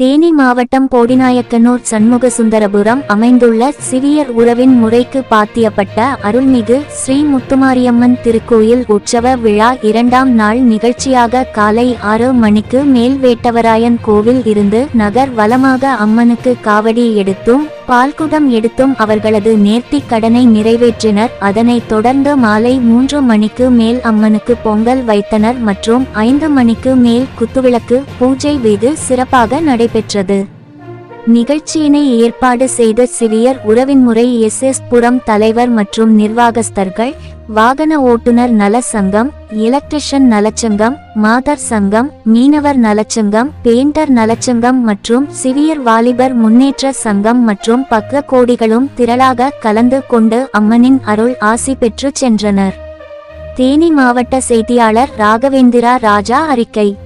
தேனி மாவட்டம் போடிநாயக்கனூர் சண்முகசுந்தரபுரம் அமைந்துள்ள சிவியர் உறவின் முறைக்கு பாத்தியப்பட்ட அருள்மிகு ஸ்ரீ முத்துமாரியம்மன் திருக்கோயில் உற்சவ விழா இரண்டாம் நாள் நிகழ்ச்சியாக காலை ஆறு மணிக்கு மேல்வேட்டவராயன் கோவில் இருந்து நகர் வளமாக அம்மனுக்கு காவடி எடுத்தும் பால்குடம் எடுத்தும் அவர்களது நேர்த்திக் கடனை நிறைவேற்றினர். அதனைத் தொடர்ந்து மாலை மூன்று மணிக்கு மேல் அம்மனுக்கு பொங்கல் வைத்தனர் மற்றும் ஐந்து மணிக்கு மேல் குத்துவிளக்கு பூஜை வெகு சிறப்பாக நடைபெற்றது. நிகழ்ச்சியினை ஏற்பாடு செய்த சிவியர் உறவின்முறை எஸ். எஸ். புரம் தலைவர் மற்றும் நிர்வாகஸ்தர்கள் வாகன ஓட்டுநர் நல சங்கம் நலச்சங்கம் மாதர் சங்கம் மீனவர் நலச்சங்கம் பெயிண்டர் நலச்சங்கம் மற்றும் சிவியர் வாலிபர் முன்னேற்ற சங்கம் மற்றும் பக்க கோடிகளும் திரளாக கலந்து கொண்டு அம்மனின் அருள் ஆசி பெற்று சென்றனர். தேனி மாவட்ட செய்தியாளர் ராகவேந்திரா ராஜா அறிக்கை